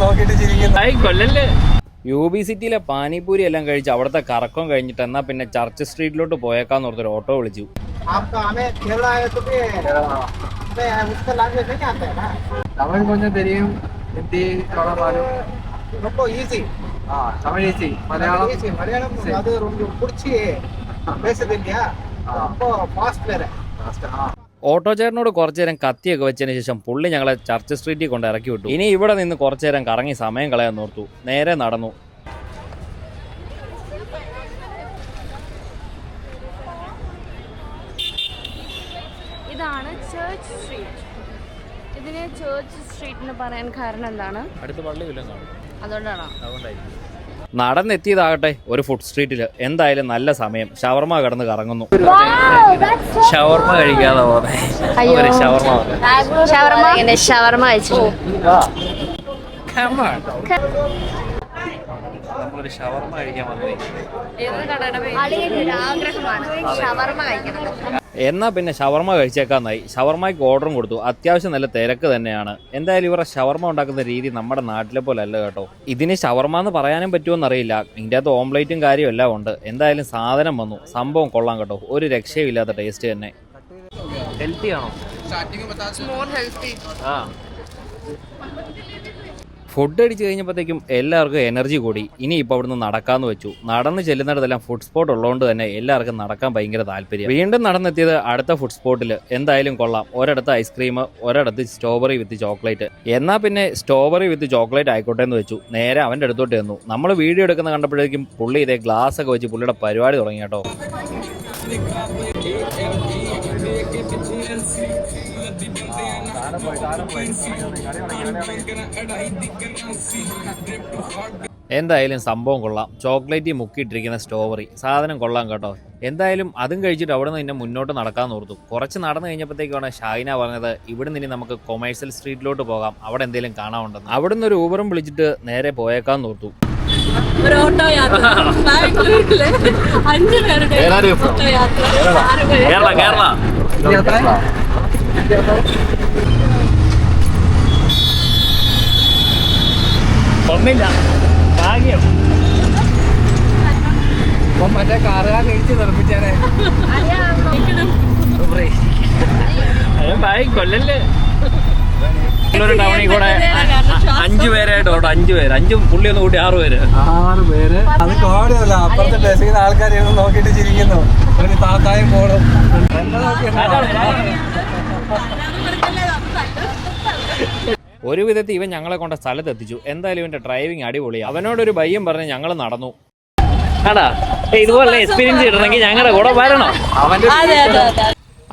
നോക്കിയിട്ട് U B സിറ്റിയിലെ പാനിപൂരി എല്ലാം കഴിച്ച് അവിടുത്തെ കറക്കം കഴിഞ്ഞിട്ട് എന്നാ പിന്നെ ചർച്ച് സ്ട്രീറ്റിലോട്ട് പോയേക്കാന്ന് ഓർത്തൊരു ഓട്ടോ വിളിച്ചു. തമിഴ് കൊഞ്ചം ഓട്ടോ ചേട്ടനോട് കുറച്ചു നേരം കത്തിയൊക്കെ വെച്ചതിന് ശേഷം പുള്ളി ഞങ്ങളെ ചർച്ച് സ്ട്രീറ്റിൽ കൊണ്ട് ഇറക്കി വിട്ടു. ഇനി ഇവിടെ നിന്ന് കുറച്ചു നേരം കറങ്ങി സമയം കളയാൻ നോർത്തു നേരെ നടന്നു. ഇതാണ് ചേർച്ച് സ്ട്രീറ്റ് ഇതിനെ ചേർച്ച് സ്ട്രീറ്റ് എന്ന് പറയാൻ കാരണം എന്താണ്? അടുത്ത് പള്ളി അതുകൊണ്ടാണോ? അതുകൊണ്ടാണോ നടന്നെത്തിയതാകട്ടെ ഒരു ഫുഡ് സ്ട്രീറ്റിൽ എന്തായാലും നല്ല സമയം. ഷവർമ കടന്ന് കറങ്ങുന്നു. ഷവർമ കഴിക്കാതെ പോകുന്നത് ഷവർമ ഷവർമ? ഷവർമ കഴിച്ചു നമ്മളൊരു ഷവർമ കഴിക്കാൻ വന്നേ. ആഗ്രഹമാണ് ഷവർമ കഴിക്കണം. എന്നാ പിന്നെ ഷവർമ കഴിച്ചേക്കാന്നായി. ഷവർമയ്ക്ക് ഓർഡറും കൊടുത്തു. അത്യാവശ്യം നല്ല തിരക്ക് തന്നെയാണ്. എന്തായാലും ഇവരുടെ ഷവർമ ഉണ്ടാക്കുന്ന രീതി നമ്മുടെ നാട്ടിലെ പോലെ അല്ല കേട്ടോ. ഇതിന് ഷവർമ എന്ന് പറയാനും പറ്റുമെന്നറിയില്ല അറിയില്ല ഇതിന്റെ അകത്ത് ഓംലേറ്റും കാര്യവും എല്ലാം ഉണ്ട്. എന്തായാലും സാധനം വന്നു. സംഭവം കൊള്ളാം കേട്ടോ. ഒരു രക്ഷയും ഇല്ലാത്ത ടേസ്റ്റ് തന്നെ. ഹെൽത്തി ആണോ? ആ. ഫുഡ് അടിച്ച് കഴിഞ്ഞപ്പോഴത്തേക്കും എല്ലാവർക്കും എനർജി കൂടി. ഇനി ഇപ്പോൾ അവിടുന്ന് നടക്കാന്ന് വെച്ചു. നടന്ന് ചെല്ലുന്നിടത്തെല്ലാം ഫുഡ് സ്പോട്ട് ഉള്ളതുകൊണ്ട് തന്നെ എല്ലാവർക്കും നടക്കാൻ ഭയങ്കര താല്പര്യം. വീണ്ടും നടന്നെത്തിയത് അടുത്ത ഫുഡ് സ്പോട്ടിൽ എന്തായാലും കൊള്ളാം. ഒരിടത്ത് ഐസ്ക്രീം ഒരിടത്ത് സ്ട്രോബെറി വിത്ത് ചോക്ലേറ്റ് എന്നാൽ പിന്നെ സ്ട്രോബെറി വിത്ത് ചോക്ലേറ്റ് ആയിക്കോട്ടെ എന്ന് വെച്ചു. നേരെ അവന്റെ അടുത്തോട്ട് ചെന്നു. നമ്മൾ വീഡിയോ എടുക്കുന്ന കണ്ടപ്പോഴേക്കും പുള്ളി ഇതേ ഗ്ലാസ് ഒക്കെ വെച്ച് പുള്ളിയുടെ പരിപാടി തുടങ്ങി കേട്ടോ. എന്തായാലും സംഭവം കൊള്ളാം. ചോക്ലേറ്റ് മുക്കിയിട്ടിരിക്കുന്ന സ്ട്രോബെറി സാധനം കൊള്ളാം കേട്ടോ. എന്തായാലും അതും കഴിച്ചിട്ട് അവിടെ നിന്ന് മുന്നോട്ട് നടക്കാൻ ഓർത്തു. കുറച്ച് നടന്നു കഴിഞ്ഞപ്പോഴത്തേക്കാണ് ഷാഹിന പറഞ്ഞത് ഇവിടെ നിന്ന് നമുക്ക് കൊമേഴ്സ്യൽ സ്ട്രീറ്റിലോട്ട് പോകാം. അവിടെ എന്തെങ്കിലും കാണാനുണ്ടെന്ന്. അവിടെ നിന്ന് ഒരു ഊബറും വിളിച്ചിട്ട് നേരെ പോയേക്കാൻ ഓർത്തു. ഒരു ഓട്ടോ യാത്ര. ബാംഗ്ലൂരിലെ അഞ്ചു പേരുടെ ഓട്ടോ യാത്ര. ഒന്നില്ല. ഭാഗ്യം. അപ്പൊ മറ്റേ കാറുകാർ കഴിച്ച് നിർമ്മിച്ചേനെ ഭായി കൊല്ലല്ലേ? ഒരു ടൗണിൽ കൂടെ അഞ്ചു പേരായിട്ട് ഓട്ടോ അഞ്ചു പേര്. അഞ്ചും പുള്ളി ഒന്ന് കൂട്ടി ആറ് പേര്. ആറ് പേര്. അത് കോടിയല്ല അപ്പുറത്തെ ബസ്സിൽ ആൾക്കാർ നോക്കിയിട്ട് ചിരിക്കുന്നു. ഒരു താത്തായും പോളും എന്നെ ഒരു വിധത്തിൽ ഇവൻ ഞങ്ങളെ കൊണ്ട സ്ഥലത്ത് എത്തിച്ചു എന്തായാലും ഇവന്റെ ഡ്രൈവിംഗ് അടിപൊളി. അവനോടൊരു ഭയം പറഞ്ഞ് ഞങ്ങൾ നടന്നു. ആടാ ഇതുപോലെ എക്സ്പീരിയൻസ് കിട്ടണമെങ്കിൽ ഞങ്ങളുടെ കൂടെ വരണം. അവന്റെ അതെ അതെ.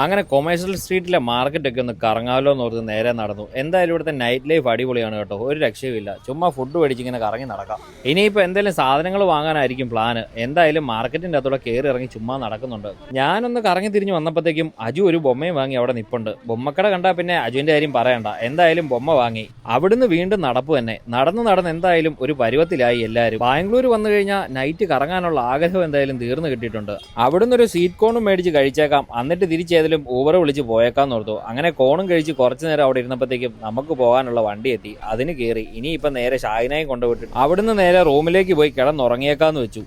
അങ്ങനെ കൊമേഴ്സ്യൽ സ്ട്രീറ്റിലെ മാർക്കറ്റൊക്കെ ഒന്ന് കറങ്ങാമല്ലോ എന്ന് ഓർത്ത് നേരെ നടന്നു. എന്തായാലും ഇവിടുത്തെ നൈറ്റ് ലൈഫ് അടിപൊളിയാണ് കേട്ടോ. ഒരു രക്ഷയുമില്ല. ചുമ്മാ ഫുഡ് മേടിച്ച് ഇങ്ങനെ കറങ്ങി നടക്കാം. ഇനിയിപ്പോൾ എന്തെങ്കിലും സാധനങ്ങൾ വാങ്ങാനായിരിക്കും പ്ലാന് എന്തായാലും മാർക്കറ്റിന്റെ അകത്തൂടെ കയറി ഇറങ്ങി ചുമ്മാ നടക്കുന്നുണ്ട്. ഞാനൊന്ന് കറങ്ങി തിരിഞ്ഞ് വന്നപ്പോഴത്തേക്കും അജു ഒരു ബൊമ്മയും വാങ്ങി അവിടെ നിപ്പുണ്ട്. ബൊമ്മക്കട കണ്ടാൽ പിന്നെ അജുവിന്റെ കാര്യം പറയണ്ട. എന്തായാലും ബൊമ്മ വാങ്ങി. അവിടുന്ന് വീണ്ടും നടപ്പ് തന്നെ. നടന്ന് നടന്ന് എന്തായാലും ഒരു പരുവത്തിലായി എല്ലാവരും ബാംഗ്ലൂർ വന്നു കഴിഞ്ഞാൽ നൈറ്റ് കറങ്ങാനുള്ള ആഗ്രഹം എന്തായാലും തീർന്നു കിട്ടിയിട്ടുണ്ട്. അവിടുന്ന് ഒരു സീറ്റ് കോണും മേടിച്ച് കഴിച്ചേക്കാം. എന്നിട്ട് തിരിച്ചേതിലും ഊബർ വിളിച്ച് പോയേക്കാന്ന് ഓർത്തു. അങ്ങനെ കോണും കഴിച്ച് കുറച്ച് നേരം അവിടെ ഇരുന്നപ്പോഴത്തേക്കും നമുക്ക് പോകാനുള്ള വണ്ടി എത്തി. അതിന് കയറി. ഇനിയിപ്പം നേരെ ഷാഹിനായും കൊണ്ടുപോയിട്ട് അവിടുന്ന് നേരെ റൂമിലേക്ക് പോയി കിടന്നുറങ്ങിയേക്കാന്ന് വെച്ചു.